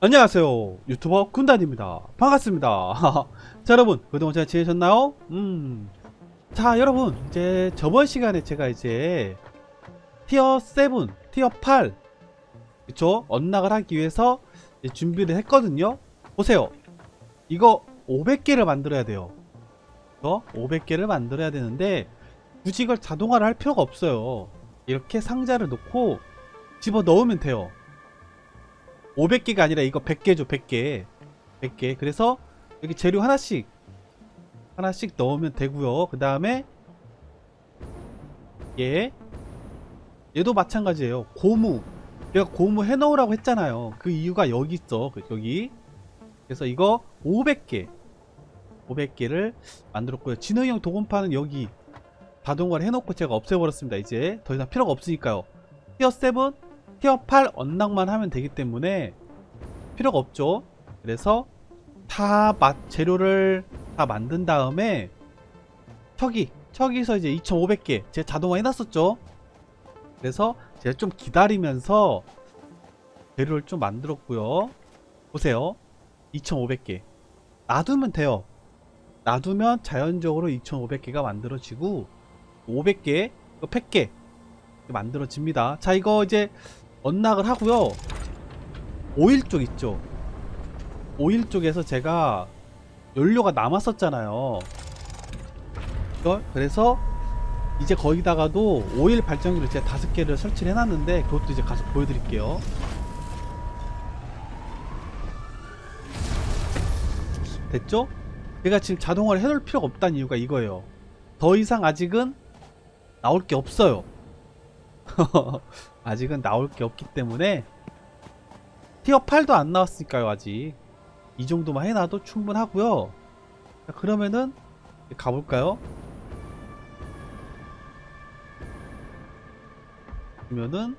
안녕하세요. 유튜버 군단입니다. 반갑습니다. 자 여러분 그동안 잘 지내셨나요? 음자 여러분 이제 저번 시간에 제가 이제 티어 7 티어 8 그쵸? 언락을 하기 위해서 준비를 했거든요. 보세요. 이거 500개를 만들어야 돼요. 그쵸? 500개를 만들어야 되는데 굳이 이걸 자동화를 할 필요가 없어요. 이렇게 상자를 놓고 집어 넣으면 돼요 500개가 아니라 이거 100개죠 100개. 100개. 그래서 여기 재료 하나씩 하나씩 넣으면 되고요. 그 다음에 얘 얘도 마찬가지예요. 고무. 내가 고무 해놓으라고 했잖아요. 그 이유가 여기 있어 그- 여기. 그래서 이거 500개. 500개를 만들었고요. 진흥형 도금판은 여기 자동화를 해놓고 제가 없애버렸습니다 이제. 더 이상 필요가 없으니까요. 티어 7 티어 8 언락만 하면 되기 때문에 필요가 없죠. 그래서 다 맛, 재료를 다 만든 다음에 척이, 척이서 이제 2,500개 제가 자동화 해놨었죠. 그래서 제가 좀 기다리면서 재료를 좀 만들었고요. 보세요. 2,500개. 놔두면 돼요. 놔두면 자연적으로 2,500개가 만들어지고 500개, 100개 만들어집니다. 자, 이거 이제 언락을 하고요. 오일 쪽 있죠. 오일 쪽에서 제가 연료가 남았었잖아요. 이걸 그래서 이제 거기다가도 오일 발전기를 제가 다섯 개를 설치를 해놨는데 그것도 이제 가서 보여드릴게요. 됐죠? 제가 지금 자동화를 해놓을 필요가 없다는 이유가 이거예요. 더 이상 아직은 나올 게 없어요. 아직은 나올 게 없기 때문에 티어 8도 안 나왔으니까요 아직. 이 정도만 해놔도 충분하고요. 자, 그러면은 가볼까요? 그러면은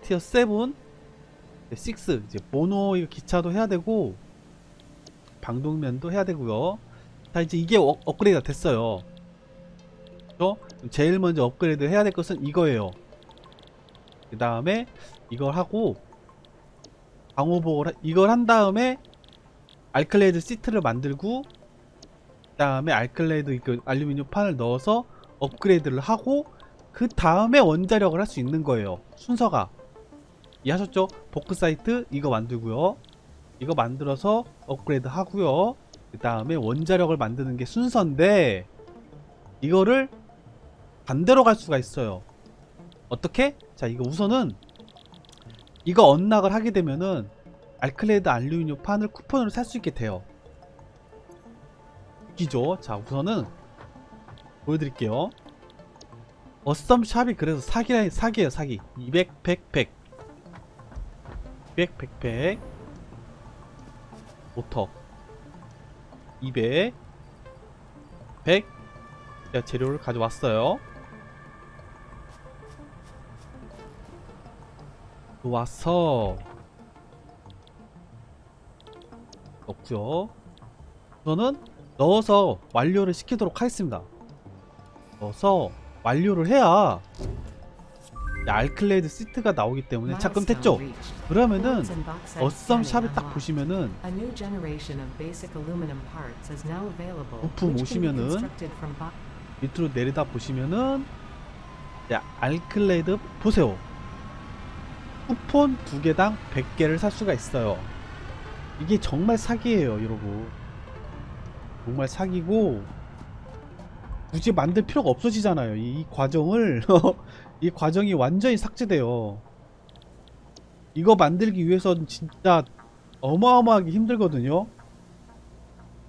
티어 7 6 이제 모노 이거 기차도 해야 되고 방독면도 해야 되고요. 자 이제 이게 어, 업그레이드가 됐어요. 그죠? 제일 먼저 업그레이드 해야 될 것은 이거예요 그 다음에 이걸 하고 방호복을 하- 이걸 한 다음에 알클레이드 시트를 만들고 그 다음에 알클레이드 이거 알루미늄 판을 넣어서 업그레이드를 하고 그 다음에 원자력을 할 수 있는 거예요. 순서가. 이해하셨죠? 보크 사이트 이거 만들고요. 이거 만들어서 업그레이드 하고요. 그 다음에 원자력을 만드는 게 순서인데 이거를 반대로 갈 수가 있어요 어떻게? 자 이거 우선은 이거 언락을 하게 되면은 알클레이드 알루미늄 판을 쿠폰으로 살 수 있게 돼요. 웃기죠? 자 우선은 보여드릴게요. 어썸 샵이 그래서 사기라 사기예요 사기. 200 100 100 200 100 100 모터. 200 100 제가 재료를 가져왔어요 와서 넣고요. 저는 넣어서 완료를 시키도록 하겠습니다. 넣어서 완료를 해야 이 알클레이드 시트가 나오기 때문에 자 그럼 됐죠? 그러면은 어썸 샵에 딱 보시면은 부품 오시면은 밑으로 내리다 보시면은 야 알클레이드 보세요. 쿠폰 두 개당 100개를 살 수가 있어요. 이게 정말 사기예요, 여러분. 정말 사기고 굳이 만들 필요가 없어지잖아요. 이, 이 과정을 이 과정이 완전히 삭제돼요. 이거 만들기 위해서는 진짜 어마어마하게 힘들거든요.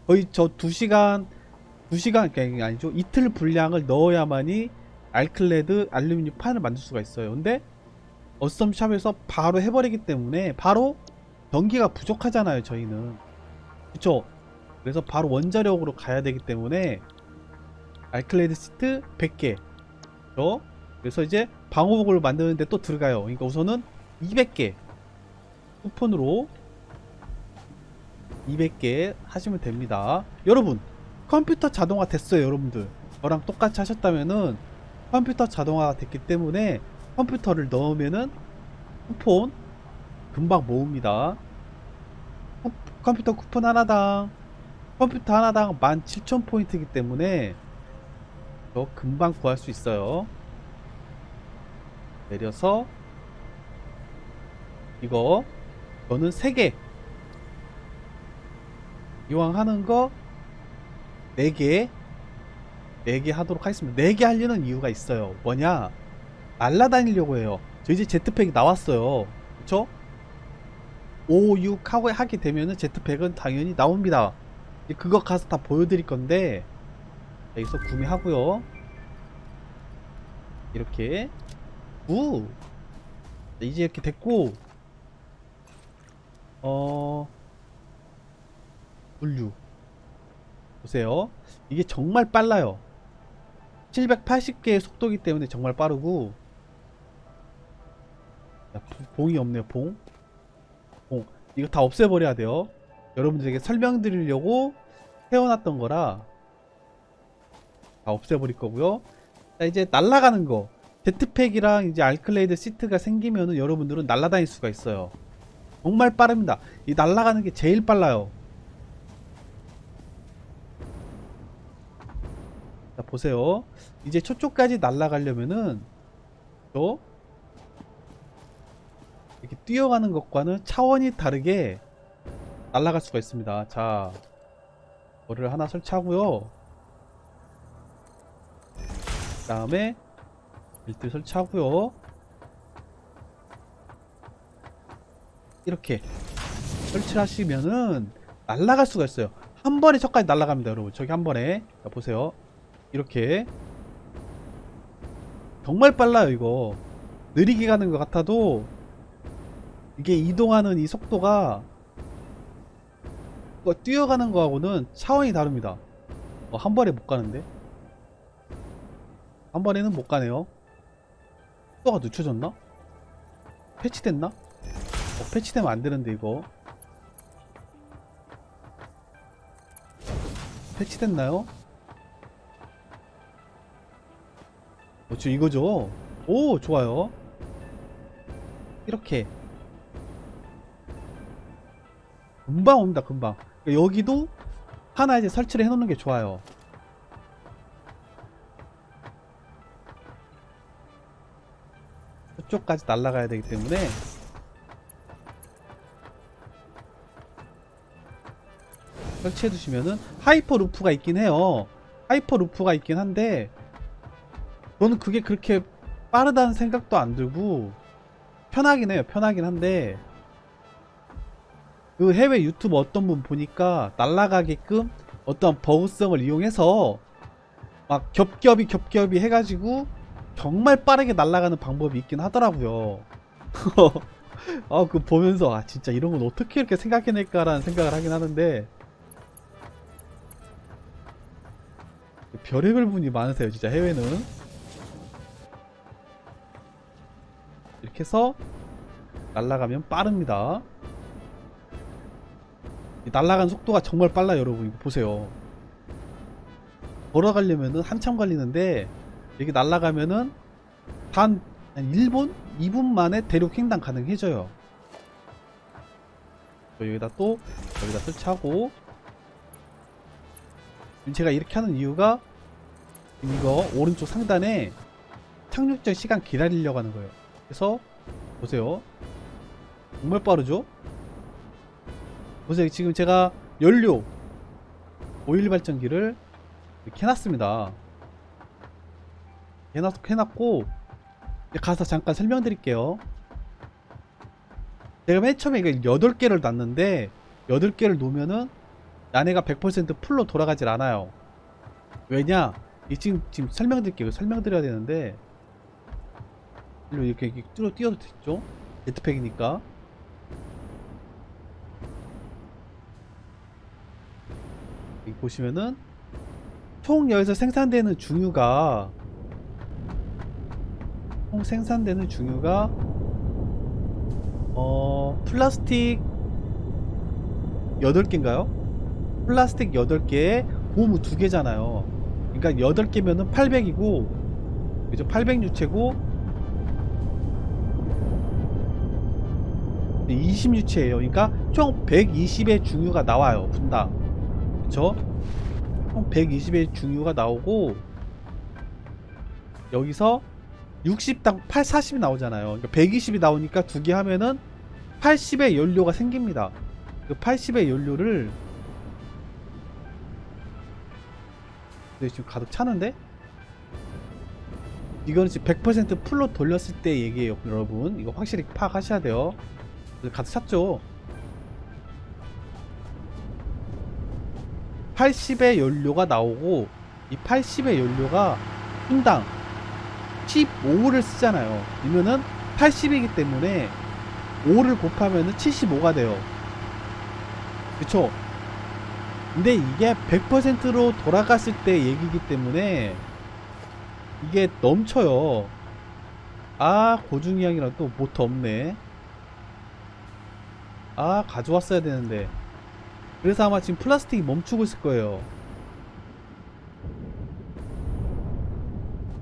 거의 저 2시간 2시간 그러니까 아니죠. 이틀 분량을 넣어야만이 알클레드 알루미늄 판을 만들 수가 있어요. 근데 어썸샵에서 바로 해버리기 때문에 바로 전기가 부족하잖아요 저희는. 그쵸? 그래서 바로 원자력으로 가야 되기 때문에 알클레이드 시트 100개. 죠 그래서 이제 방호복을 만드는데 또 들어가요. 그러니까 우선은 200개. 쿠폰으로 200개 하시면 됩니다. 여러분 컴퓨터 자동화 됐어요 여러분들. 저랑 똑같이 하셨다면은 컴퓨터 자동화가 됐기 때문에 컴퓨터를 넣으면은 쿠폰 금방 모읍니다. 쿠- 컴퓨터 쿠폰 하나당 컴퓨터 하나당 17,000포인트이기 때문에 저 금방 구할 수 있어요. 내려서 이거 저는 3개 이왕 하는 거 4개 4개 하도록 하겠습니다 4개 하려는 이유가 있어요 뭐냐 날라다니려고 해요. 저 이제 제트팩이 나왔어요. 그쵸? 5, 6 하고 하게 되면은 제트팩은 당연히 나옵니다. 그거 가서 다 보여드릴 건데 여기서 구매하고요. 이렇게. 우 이제 이렇게 됐고 어 분류. 보세요. 이게 정말 빨라요. 780개의 속도기 때문에 정말 빠르고 야, 봉- 봉이 없네요 봉. 봉 이거 다 없애버려야 돼요. 여러분들에게 설명드리려고 세워놨던 거라 다 없애버릴 거고요. 자 이제 날아가는 거. 제트팩이랑 이제 알클레이드 시트가 생기면은 여러분들은 날아다닐 수가 있어요. 정말 빠릅니다. 이 날아가는 게 제일 빨라요. 자 보세요. 이제 저쪽까지 날아가려면은 또 이렇게 뛰어가는 것과는 차원이 다르게 날아갈 수가 있습니다. 자 거를 하나 설치하고요. 그 다음에 빌드 설치하고요. 이렇게 설치를 하시면은 날아갈 수가 있어요. 한 번에 저까지 날아갑니다 여러분. 저기 한 번에. 자 보세요. 이렇게. 정말 빨라요 이거. 느리게 가는 것 같아도 이게 이동하는 이 속도가 이거 뛰어가는 거하고는 차원이 다릅니다 어, 한 번에 못 가는데 한 번에는 못 가네요 속도가 늦춰졌나? 패치됐나? 어, 패치되면 안 되는데 이거 패치됐나요? 어, 저 이거죠? 오, 좋아요. 이렇게. 금방 옵니다, 금방. 그러니까 여기도 하나 이제 설치를 해놓는 게 좋아요. 저쪽까지 날아가야 되기 때문에 설치해 두시면은 하이퍼 루프가 있긴 해요. 하이퍼 루프가 있긴 한데 저는 그게 그렇게 빠르다는 생각도 안 들고 편하긴 해요. 편하긴 한데 그 해외 유튜브 어떤 분 보니까 날아가게끔 어떤 버그성을 이용해서 막 겹겹이 겹겹이 해가지고 정말 빠르게 날아가는 방법이 있긴 하더라고요. 아, 그 보면서 아 진짜 이런 건 어떻게 이렇게 생각해낼까라는 생각을 하긴 하는데 별의별 분이 많으세요, 진짜 해외는. 이렇게 해서 날아가면 빠릅니다. 이 날아가는 속도가 정말 빨라요, 여러분. 이거 보세요. 걸어가려면은 한참 걸리는데 이렇게 날아가면은 단 1분? 2분 만에 대륙 횡단 가능해져요. 저 여기다 또 여기다 설치하고 제가 이렇게 하는 이유가 이거 오른쪽 상단에 착륙전 시간 기다리려고 하는 거예요. 그래서 보세요. 정말 빠르죠? 보세요. 지금 제가 연료 오일 발전기를 이렇게 해놨습니다. 해놨, 해놨고 가서 잠깐 설명드릴게요. 제가 맨 처음에 이거 8개를 놨는데 8개를 놓으면은 안에가 100% 풀로 돌아가질 않아요. 왜냐? 이 지금 지금 설명드릴게요. 설명드려야 되는데 이렇게, 뚫어 띄어도 됐죠? 제트팩이니까. 여기 보시면은 총 여기서 생산되는 중유가 총 생산되는 중유가 어 플라스틱 8개인가요? 플라스틱 8개에 고무 2개잖아요. 그러니까 8개면은 800이고 그죠? 800 유체고 20유치예요. 그러니까 총 120의 중유가 나와요. 분당. 그쵸? 총 120의 중유가 나오고 여기서 60당 8, 40이 나오잖아요. 그러니까 120이 나오니까 두 개 하면은 80의 연료가 생깁니다. 그 80의 연료를 근데 지금 가득 차는데? 이거는 지금 100% 풀로 돌렸을 때 얘기예요, 여러분. 이거 확실히 파악하셔야 돼요. 가득 찼죠? 80의 연료가 나오고 이 80의 연료가 분당 15를 쓰잖아요. 이면은 80이기 때문에 5를 곱하면은 75가 돼요. 그쵸? 근데 이게 100%로 돌아갔을 때 얘기이기 때문에 이게 넘쳐요. 아, 고중이양이랑 또 모터 없네. 아, 가져왔어야 되는데. 그래서 아마 지금 플라스틱이 멈추고 있을 거예요.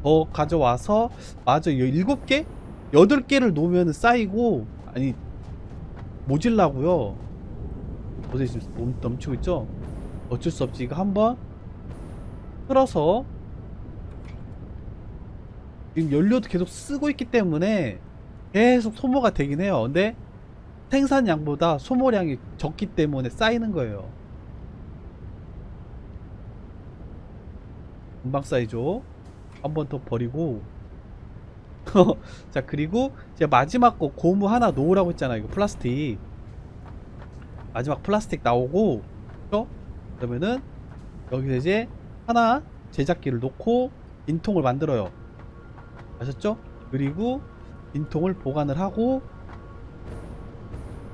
더 가져와서, 맞아, 7개? 8개를 놓으면 쌓이고, 아니, 모질라고요. 어제 지금 몸 넘치고 있죠? 어쩔 수 없지. 이거 한번 틀어서 지금 연료도 계속 쓰고 있기 때문에 계속 소모가 되긴 해요. 근데 생산량보다 소모량이 적기 때문에 쌓이는 거예요. 금방 쌓이죠. 한 번 더 버리고 자 그리고 제가 마지막 거 고무 하나 놓으라고 했잖아요. 이거 플라스틱 마지막 플라스틱 나오고 그죠? 그러면은 여기서 이제 하나 제작기를 놓고 빈통을 만들어요. 아셨죠? 그리고 빈통을 보관을 하고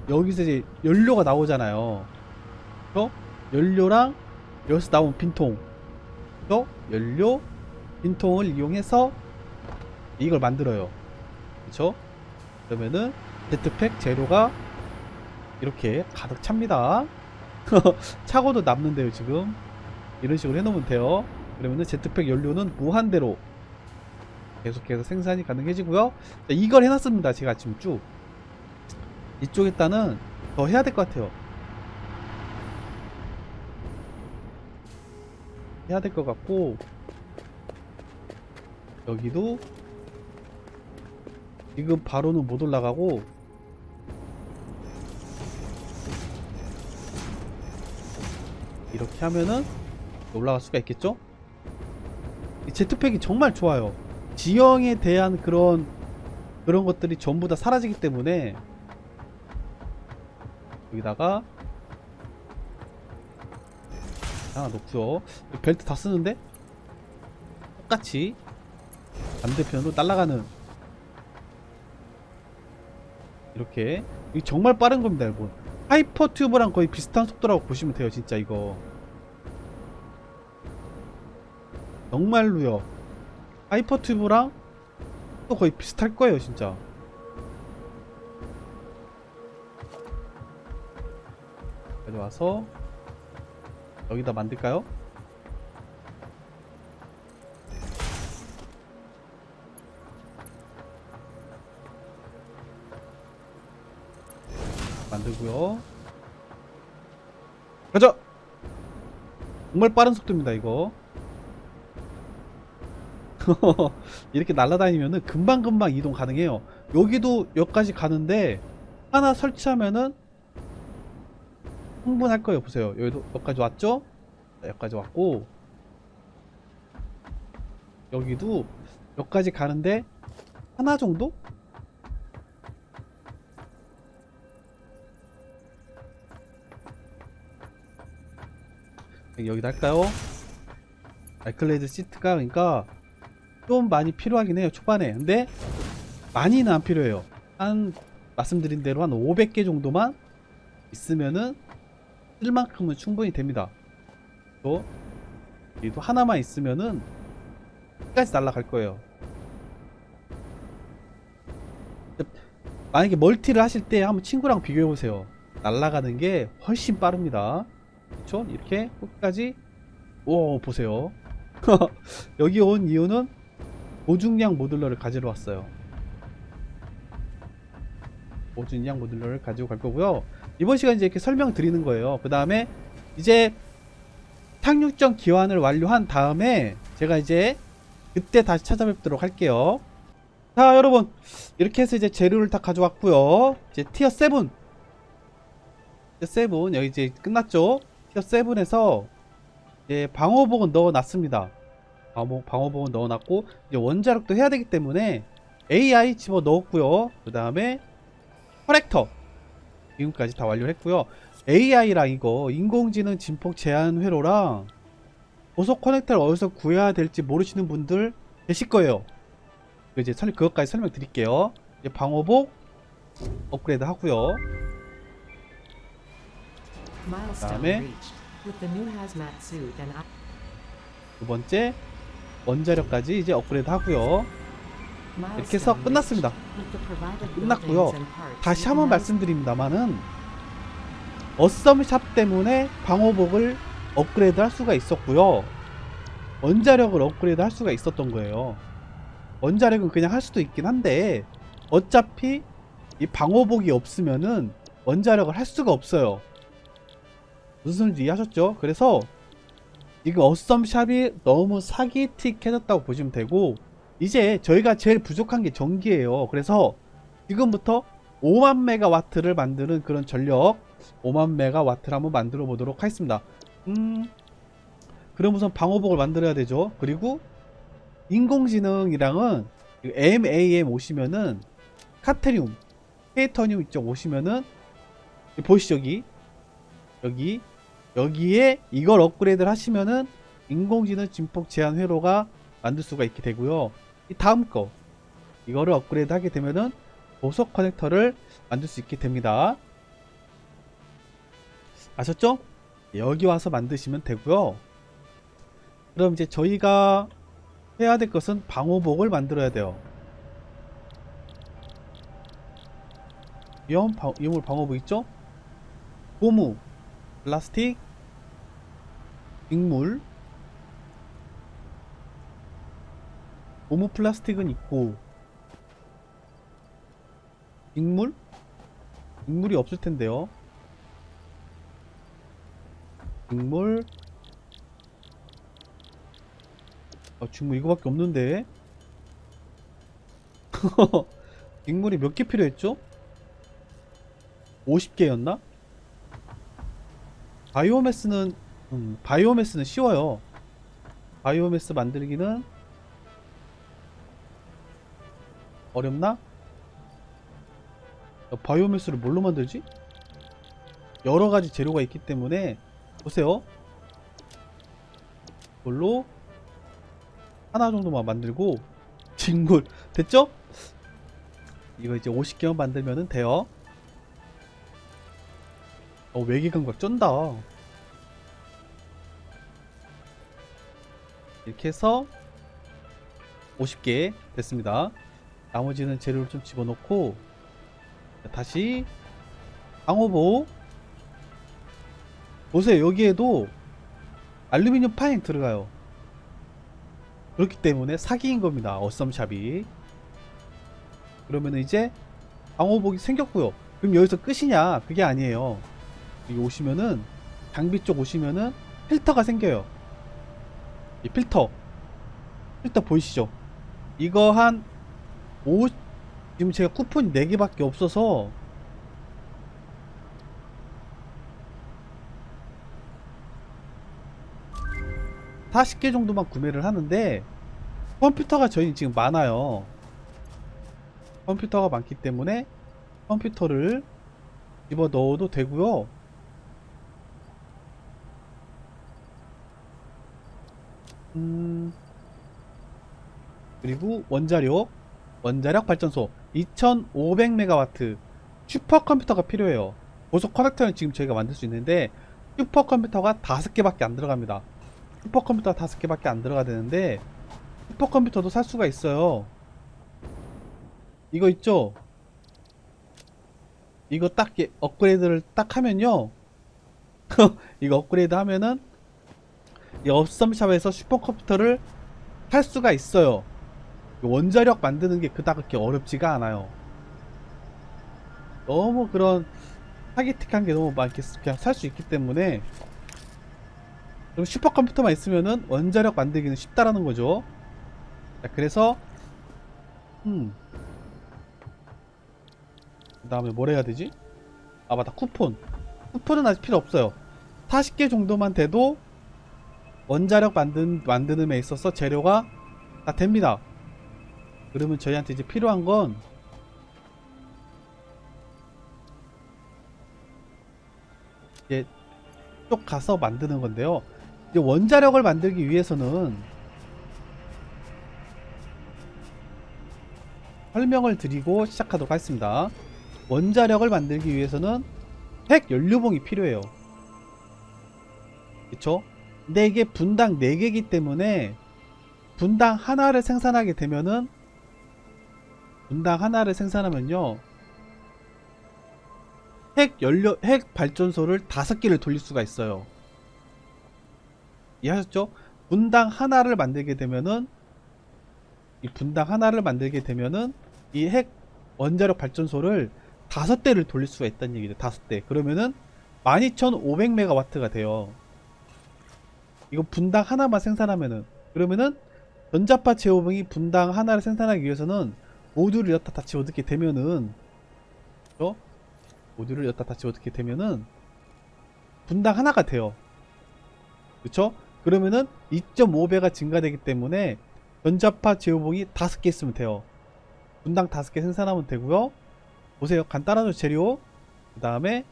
여기서 이제 연료가 나오잖아요. 그죠? 연료랑 여기서 나온 빈통 그죠? 연료 빈통을 이용해서 이걸 만들어요. 그쵸? 그러면은 제트팩 재료가 이렇게 가득 찹니다. 차고도 남는데요 지금 이런 식으로 해놓으면 돼요 그러면은 제트팩 연료는 무한대로 계속해서 생산이 가능해지고요 자, 이걸 해놨습니다 제가 지금 쭉 이쪽에다는 더 해야 될 것 같아요 해야 될 것 같고 여기도 지금 바로는 못 올라가고 이렇게 하면은 올라갈 수가 있겠죠? 이 제트팩이 정말 좋아요. 지형에 대한 그런 그런 것들이 전부 다 사라지기 때문에 여기다가 하나 놓고요. 벨트 다 쓰는데? 똑같이 반대편으로 날아가는. 이렇게. 이게 정말 빠른 겁니다, 여러분. 하이퍼 튜브랑 거의 비슷한 속도라고 보시면 돼요 진짜 이거. 정말로요. 하이퍼 튜브랑 또 거의 비슷할 거예요 진짜 가져와서 여기다 만들까요? 만들고요. 가자. 정말 빠른 속도입니다 이거. 이렇게 날아다니면은 금방금방 이동 가능해요. 여기도 여기까지 가는데 하나 설치하면은 충분할 거예요. 보세요. 여기도 여기까지 왔죠? 자, 여기까지 왔고 여기도 여기까지 가는데 하나 정도? 여기다 할까요? 알클레이드 시트가 그러니까 좀 많이 필요하긴 해요 초반에 근데 많이는 안 필요해요 한 말씀드린 대로 한 500개 정도만 있으면은 쓸 만큼은 충분히 됩니다. 또 얘도 하나만 있으면은 끝까지 날아갈 거예요. 만약에 멀티를 하실 때 한번 친구랑 비교해 보세요. 날아가는 게 훨씬 빠릅니다. 그쵸? 이렇게 끝까지 오 보세요. 여기 온 이유는 고중량 모듈러를 가지러 왔어요. 인양 모듈러를 가지고 갈 거고요. 이번 시간 이제 이렇게 설명 드리는 거예요. 그 다음에 이제 착륙전 기환을 완료한 다음에 제가 이제 그때 다시 찾아뵙도록 할게요. 자 여러분 이렇게 해서 이제 재료를 다 가져왔고요. 이제 티어 7 티어 7 여기 이제 끝났죠. 티어 7에서 이제 방어복은 넣어놨습니다. 방어, 방어복은 넣어놨고 이제 원자력도 해야 되기 때문에 AI 집어 넣었고요. 그 다음에 커렉터 지금까지 다 완료했고요. AI랑 이거 인공지능 진폭 제한 회로랑 보석 커넥터를 어디서 구해야 될지 모르시는 분들 계실 거예요. 이제 설 그것까지 설명드릴게요. 이제 방어복 업그레이드 하고요. Milestone 다음에 reached. With the new hazmat suit and I- 두 번째 원자력까지 이제 업그레이드 하고요. 이렇게 해서 끝났습니다. 끝났고요. 다시 한번 말씀드립니다만은 어썸샵 때문에 방어복을 업그레이드 할 수가 있었고요. 원자력을 업그레이드 할 수가 있었던 거예요. 원자력은 그냥 할 수도 있긴 한데 어차피 이 방어복이 없으면은 원자력을 할 수가 없어요. 무슨 소리인지 이해하셨죠? 그래서 지금 어썸샵이 너무 사기틱해졌다고 보시면 되고 이제 저희가 제일 부족한 게 전기예요. 그래서 지금부터 5만 메가와트를 만드는 그런 전력 5만 메가와트를 한번 만들어 보도록 하겠습니다. 음, 그럼 우선 방어복을 만들어야 되죠. 그리고 인공지능이랑은 그 MAM 오시면은 카테리움, 페이터늄 이쪽 오시면은 보이시죠 여기 여기 여기에 이걸 업그레이드를 하시면은 인공지능 진폭 제한 회로가 만들 수가 있게 되고요. 이 다음 거 이거를 업그레이드 하게 되면은 보석 커넥터를 만들 수 있게 됩니다. 아셨죠? 여기 와서 만드시면 되고요. 그럼 이제 저희가 해야 될 것은 방호복을 만들어야 돼요. 위험 방, 위험물 방어복 있죠? 고무, 플라스틱, 익물, 고무 플라스틱은 있고 익물? 익물이 없을 텐데요. 익물. 아, 직물 이거밖에 없는데. 익물이 몇 개 필요했죠? 50개였나? 바이오매스는 음, 바이오매스는 쉬워요. 바이오매스 만들기는 어렵나? 야, 바이오매스를 뭘로 만들지? 여러 가지 재료가 있기 때문에 보세요. 이걸로 하나 정도만 만들고 직물 됐죠? 이거 이제 50개만 만들면 돼요. 어 외기감각 쩐다. 이렇게 해서 50개 됐습니다. 나머지는 재료를 좀 집어넣고 자, 다시 방호복 보세요. 여기에도 알루미늄 파인 들어가요. 그렇기 때문에 사기인 겁니다. 어썸샵이. 그러면 이제 방호복이 생겼고요. 그럼 여기서 끝이냐? 그게 아니에요. 여기 오시면은 장비 쪽 오시면은 필터가 생겨요. 이 필터. 필터 보이시죠? 이거 한 5, 지금 제가 쿠폰이 4개밖에 없어서 사십 개 정도만 구매를 하는데 컴퓨터가 저희 지금 많아요. 컴퓨터가 많기 때문에 컴퓨터를 집어 넣어도 되고요. 음, 그리고 원자력 원자력 발전소 2500메가와트 슈퍼컴퓨터가 필요해요. 고속 커넥터는 지금 저희가 만들 수 있는데 슈퍼컴퓨터가 5개밖에 안 들어갑니다. 슈퍼컴퓨터 5개밖에 안 들어가 되는데 슈퍼컴퓨터도 살 수가 있어요. 이거 있죠? 이거 딱 예- 업그레이드를 딱 하면요. 이거 업그레이드 하면은 이 업썸샵에서 슈퍼컴퓨터를 살 수가 있어요. 원자력 만드는 게 그닥 그렇게 어렵지가 않아요. 너무 그런 사기틱한 게 너무 많게 그냥 살 수 있기 때문에 좀 슈퍼컴퓨터만 있으면은 원자력 만들기는 쉽다라는 거죠. 자, 그래서 음. 그 다음에 뭘 해야 되지? 아 맞다 쿠폰. 쿠폰은 아직 필요 없어요. 40개 정도만 돼도 원자력 만든 만드는 데 있어서 재료가 다 됩니다. 그러면 저희한테 이제 필요한 건 이제 쭉 가서 만드는 건데요. 이제 원자력을 만들기 위해서는 설명을 드리고 시작하도록 하겠습니다. 원자력을 만들기 위해서는 핵 연료봉이 필요해요. 그쵸? 근데 이게 분당 4개이기 때문에 분당 하나를 생산하게 되면은 분당 하나를 생산하면요 핵 연료 핵 발전소를 다섯 개를 돌릴 수가 있어요. 이해하셨죠? 분당 하나를 만들게 되면은 이 분당 하나를 만들게 되면은 이 핵 원자력 발전소를 다섯 대를 돌릴 수가 있다는 얘기죠. 다섯 대. 그러면은 12,500메가와트가 돼요. 이거 분당 하나만 생산하면은 그러면은 전자파 제어봉이 분당 하나를 생산하기 위해서는 모듈을 여기다 다 집어넣게 되면은 어? 모듈을 여기다 다 집어넣게 되면은 분당 하나가 돼요. 그쵸? 그러면은 2.5배가 증가되기 때문에 전자파 제어봉이 다섯 개 있으면 돼요. 분당 다섯 개 생산하면 되고요. 보세요. 간단하죠 재료. 그 다음에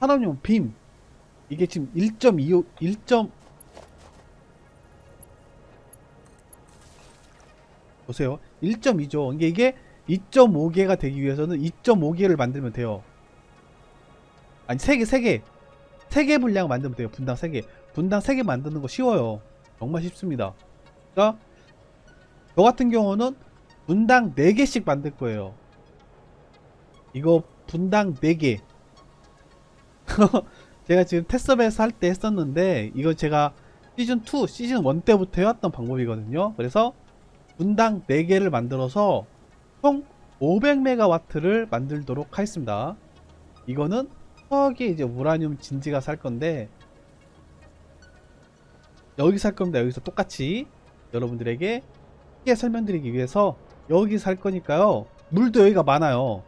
산업용 빔. 이게 지금 1.25 1. 보세요. 1.2죠. 이게 이게 2.5개가 되기 위해서는 2.5개를 만들면 돼요. 아니 3개, 3개. 3개 분량 만들면 돼요. 분당 3개. 분당 3개 만드는 거 쉬워요. 정말 쉽습니다. 그러니까 저 같은 경우는 분당 4개씩 만들 거예요. 이거 분당 4개. 제가 지금 테스트에서 할 때 했었는데 이거 제가 시즌 2, 시즌 1 때부터 해왔던 방법이거든요. 그래서 분당 4개를 만들어서 총 500메가와트를 만들도록 하겠습니다. 이거는 저기 이제 우라늄 진지가 살 건데 여기 살 겁니다. 여기서 똑같이 여러분들에게 쉽게 설명드리기 위해서 여기 살 거니까요. 물도 여기가 많아요.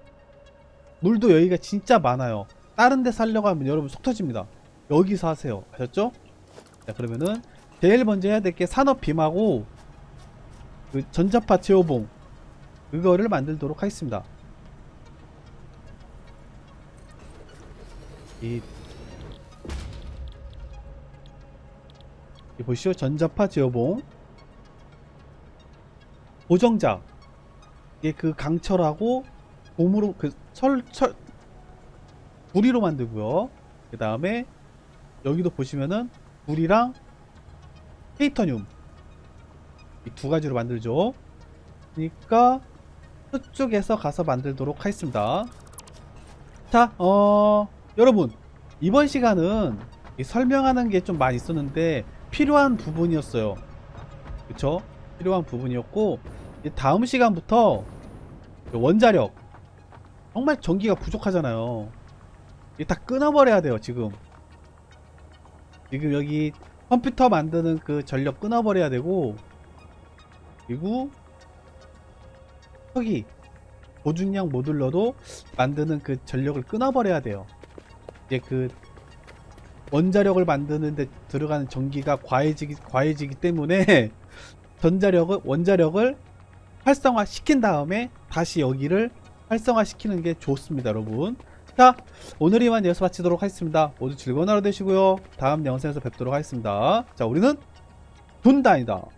물도 여기가 진짜 많아요. 다른 데 살려고 하면 여러분 속 터집니다. 여기서 하세요. 아셨죠? 자, 그러면은 제일 먼저 해야 될 게 산업빔하고 그 전자파 제어봉 그거를 만들도록 하겠습니다. 이, 이 보시죠 전자파 제어봉 고정자 이게 그 강철하고 곰으로 그철철 구리로 만들고요. 그 다음에 여기도 보시면은 구리랑 케이터늄 이 두 가지로 만들죠. 그러니까 저쪽에서 가서 만들도록 하겠습니다. 자, 어, 여러분 이번 시간은 이 설명하는 게 좀 많이 있었는데 필요한 부분이었어요. 그쵸? 필요한 부분이었고 다음 시간부터 원자력 정말 전기가 부족하잖아요. 다 끊어버려야 돼요 지금. 지금 여기 컴퓨터 만드는 그 전력 끊어버려야 되고 그리고 여기 보준량 모듈러도 만드는 그 전력을 끊어버려야 돼요. 이제 그 원자력을 만드는데 들어가는 전기가 과해지기 과해지기 때문에 전자력을 원자력을 활성화 시킨 다음에 다시 여기를 활성화 시키는 게 좋습니다, 여러분. 자, 오늘 이만 여기서 마치도록 하겠습니다. 모두 즐거운 하루 되시고요. 다음 영상에서 뵙도록 하겠습니다. 자, 우리는 분단이다.